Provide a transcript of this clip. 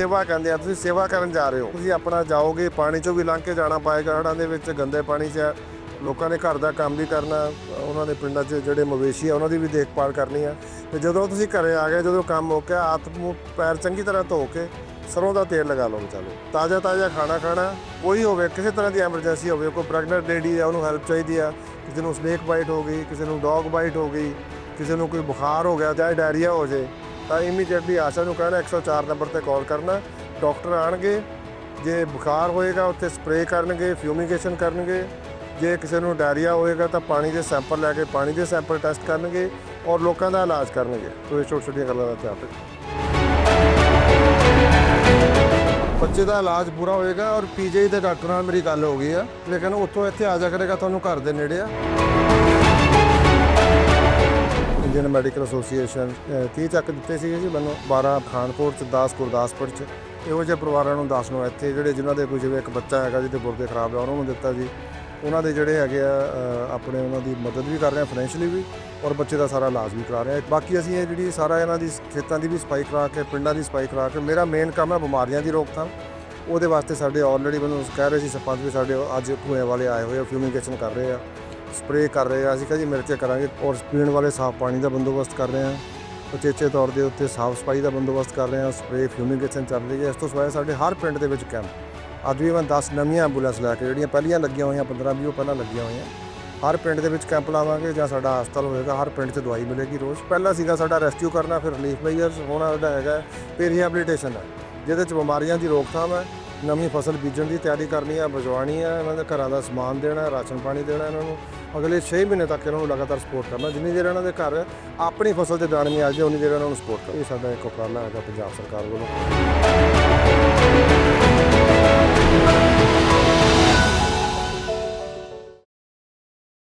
ਸੇਵਾ ਕਹਿੰਦੇ ਆ, ਤੁਸੀਂ ਸੇਵਾ ਕਰਨ ਜਾ ਰਹੇ ਹੋ। ਤੁਸੀਂ ਆਪਣਾ ਜਾਓਗੇ, ਪਾਣੀ ਚੋਂ ਵੀ ਲੰਘ ਕੇ ਜਾਣਾ ਪਾਏਗਾ, ਹੜ੍ਹਾਂ ਦੇ ਵਿੱਚ ਗੰਦੇ ਪਾਣੀ 'ਚ ਲੋਕਾਂ ਨੇ ਘਰ ਦਾ ਕੰਮ ਵੀ ਕਰਨਾ, ਉਹਨਾਂ ਦੇ ਪਿੰਡਾਂ 'ਚ ਜਿਹੜੇ ਮਵੇਸ਼ੀ ਆ, ਉਹਨਾਂ ਦੀ ਵੀ ਦੇਖਭਾਲ ਕਰਨੀ ਆ। ਤੇ ਜਦੋਂ ਤੁਸੀਂ ਘਰੇ ਆ ਗਏ, ਜਦੋਂ ਕੰਮ ਹੋ ਗਿਆ ਹੱਥ ਮੂੰਹ, ਪੈਰ ਚੰਗੀ ਤਰ੍ਹਾਂ ਧੋ ਕੇ ਸਰੋਂ ਦਾ ਤੇਲ ਲਗਾ ਲਓ ਚਲੋ ਤਾਜ਼ਾ ਤਾਜ਼ਾ ਖਾਣਾ ਖਾਣਾ, ਕੋਈ ਹੋਵੇ, ਕਿਸੇ ਤਰ੍ਹਾਂ ਦੀ ਐਮਰਜੈਂਸੀ ਹੋਵੇ, ਕੋਈ ਪ੍ਰੈਗਨੈਂਟ ਲੇਡੀ ਆ, ਉਹਨੂੰ ਹੈਲਪ ਚਾਹੀਦੀ ਆ। ਕਿਸੇ ਨੂੰ ਸਨੇਕ ਬਾਈਟ ਹੋ ਗਈ, ਕਿਸੇ ਨੂੰ ਡੌਗ ਬਾਈਟ ਹੋ ਗਈ, ਕਿਸੇ ਨੂੰ ਕੋਈ ਬੁਖਾਰ ਹੋ ਗਿਆ, ਚਾਹੇ ਡਾਇਰੀਆ ਹੋ ਜੇ ਤਾਂ ਇਮੀਡੀਏਟਲੀ ਆਸ਼ਾ ਨੂੰ ਕਹਿਣਾ 104 ਨੰਬਰ ਤੇ ਕਾਲ ਕਰਨਾ। ਡਾਕਟਰ ਆਣਗੇ, ਜੇ ਬੁਖਾਰ ਹੋਏਗਾ, ਉੱਥੇ ਸਪਰੇਅ ਕਰਨਗੇ ਫਿਊਮੀਗੇਸ਼ਨ ਕਰਨਗੇ। ਜੇ ਕਿਸੇ ਨੂੰ ਡਾਇਰੀਆ ਹੋਏਗਾ, ਤਾਂ ਪਾਣੀ ਦੇ ਸੈਂਪਲ ਲੈ ਕੇ ਪਾਣੀ ਦੇ ਸੈਂਪਲ ਟੈਸਟ ਕਰਨਗੇ ਔਰ ਲੋਕਾਂ ਦਾ ਇਲਾਜ ਕਰਨਗੇ। ਤੋ ਇਹ ਛੋਟੀ ਛੋਟੀਆਂ ਗੱਲਾਂ ਦਾ ਧਿਆਨ ਰੱਖੋ ਬੱਚੇ ਦਾ ਇਲਾਜ ਪੂਰਾ ਹੋਏਗਾ ਔਰ ਪੀਜੀ ਦੇ ਡਾਕਟਰ ਨਾਲ ਮੇਰੀ ਗੱਲ ਹੋ ਗਈ ਆ। ਲੇਕਿਨ ਉੱਥੋਂ ਇੱਥੇ ਆ ਜਾ ਕਰੇਗਾ, ਤੁਹਾਨੂੰ ਘਰ ਦੇ ਨੇੜੇ ਆ। ਇੰਡੀਅਨ ਮੈਡੀਕਲ ਐਸੋਸੀਏਸ਼ਨ 30 ਚੱਕ ਦਿੱਤੇ ਸੀਗੇ ਜੀ ਮੈਨੂੰ 12 ਪਠਾਨਕੋਟ ਚ 10 ਗੁਰਦਾਸਪੁਰ ਚ। ਇਹੋ ਜਿਹੇ ਪਰਿਵਾਰਾਂ ਨੂੰ 10 ਨੂੰ ਇੱਥੇ, ਜਿਹੜੇ ਜਿਨ੍ਹਾਂ ਦੇ ਕੋਈ ਜਿਵੇਂ ਇੱਕ ਬੱਚਾ ਹੈਗਾ ਜਿਹਦੇ ਗੁਰਦੇ ਖਰਾਬ ਆ, ਉਹਨਾਂ ਨੂੰ ਦਿੱਤਾ ਜੀ। ਉਹਨਾਂ ਦੇ ਜਿਹੜੇ ਹੈਗੇ ਆ ਆਪਣੇ ਉਹਨਾਂ ਦੀ ਮਦਦ ਵੀ ਕਰ ਰਹੇ ਆ ਫਾਈਨੈਂਸ਼ਲੀ ਵੀ, ਔਰ ਬੱਚੇ ਦਾ ਸਾਰਾ ਇਲਾਜ ਵੀ ਕਰਾ ਰਹੇ ਆ। ਬਾਕੀ ਅਸੀਂ ਇਹ ਜਿਹੜੀ ਸਾਰਾ ਇਹਨਾਂ ਦੀ ਖੇਤਾਂ ਦੀ ਵੀ ਸਫ਼ਾਈ ਕਰਾ ਕੇ, ਪਿੰਡਾਂ ਦੀ ਸਫ਼ਾਈ ਕਰਾ ਕੇ, ਮੇਰਾ ਮੇਨ ਕੰਮ ਹੈ ਬਿਮਾਰੀਆਂ ਦੀ ਰੋਕਥਾਮ। ਉਹਦੇ ਵਾਸਤੇ ਸਾਡੇ ਆਲਰੇਡੀ ਮੈਨੂੰ ਕਹਿ ਰਹੇ ਸੀ ਸਰਪੰਚ ਵੀ ਸਾਡੇ ਅੱਜ ਧੂਏ ਵਾਲੇ ਆਏ ਹੋਏ ਆ ਫਿਊਮੀਗੇਸ਼ਨ ਕਰ ਰਹੇ ਆ। ਸਪਰੇਅ ਕਰ ਰਹੇ ਆ। ਅਸੀਂ ਕਿਹਾ ਜੀ ਮਿਲ ਕੇ ਕਰਾਂਗੇ ਔਰ ਪੀਣ ਵਾਲੇ ਸਾਫ਼ ਪਾਣੀ ਦਾ ਬੰਦੋਬਸਤ ਕਰ ਰਹੇ ਆ। ਉਚੇਚੇ ਤੌਰ ਦੇ ਉੱਤੇ ਸਾਫ਼ ਸਫ਼ਾਈ ਦਾ ਬੰਦੋਬਸਤ ਕਰ ਰਹੇ ਆ। ਸਪਰੇਅ ਫਿਊਮੀਗੇਸ਼ਨ ਚੱਲ ਰਹੀ ਹੈ। ਇਸ ਤੋਂ ਸਿਵਾਏ ਸਾਡੇ ਹਰ ਪਿੰਡ ਦੇ ਵਿੱਚ ਕੈਂਪ। ਅੱਜ ਵੀ ਮੈਂ 10 ਨਵੀਆਂ ਐਂਬੂਲੈਂਸ ਲੈ ਕੇ ਜਿਹੜੀਆਂ ਪਹਿਲੀਆਂ ਲੱਗੀਆਂ ਹੋਈਆਂ 15 20 ਉਹ ਪਹਿਲਾਂ ਲੱਗੀਆਂ ਹੋਈਆਂ। ਹਰ ਪਿੰਡ ਦੇ ਵਿੱਚ ਕੈਂਪ ਲਾਵਾਂਗੇ ਜਾਂ ਸਾਡਾ ਹਸਪਤਾਲ ਹੋਏਗਾ, ਹਰ ਪਿੰਡ 'ਚ ਦਵਾਈ ਮਿਲੇਗੀ ਰੋਜ਼। ਪਹਿਲਾਂ ਸੀਗਾ ਸਾਡਾ ਰੈਸਕਿਊ ਕਰਨਾ, ਫਿਰ ਰਿਲੀਫ ਮੇਜਰਸ ਹੋਣਾ ਜਿਹੜਾ ਹੈਗਾ ਫਿਰ ਰਿਹੈਬਿਲਿਟੇਸ਼ਨ ਹੈ ਜਿਹਦੇ 'ਚ ਬਿਮਾਰੀਆਂ ਦੀ ਰੋਕਥਾਮ ਹੈ। ਨਵੀਂ ਫਸਲ ਬੀਜਣ ਦੀ ਤਿਆਰੀ ਕਰਨੀ ਹੈ ਬਜਵਾਣੀ ਹੈ ਇਹਨਾਂ ਦੇ ਘਰਾਂ ਦਾ ਸਮਾਨ ਦੇਣਾ, ਰਾਸ਼ਨ ਪਾਣੀ ਦੇਣਾ ਇਹਨਾਂ ਨੂੰ। ਅਗਲੇ 6 ਮਹੀਨੇ ਤੱਕ ਇਹਨਾਂ ਨੂੰ ਲਗਾਤਾਰ ਸਪੋਰਟ ਕਰਨਾ। ਜਿੰਨੀ ਦੇਰ ਇਹਨਾਂ ਦੇ ਘਰ ਆਪਣੀ ਫਸਲ ਤੇ ਦਾਣੇ ਨਹੀਂ ਆ ਜਾਏ ਉਨੀ ਦੇਰ ਇਹਨਾਂ ਨੂੰ ਸਪੋਰਟ ਕਰੋ ਇਹ ਸਾਡਾ ਇੱਕ ਉਪਰਾਲਾ ਹੈਗਾ ਪੰਜਾਬ ਸਰਕਾਰ ਵੱਲੋਂ।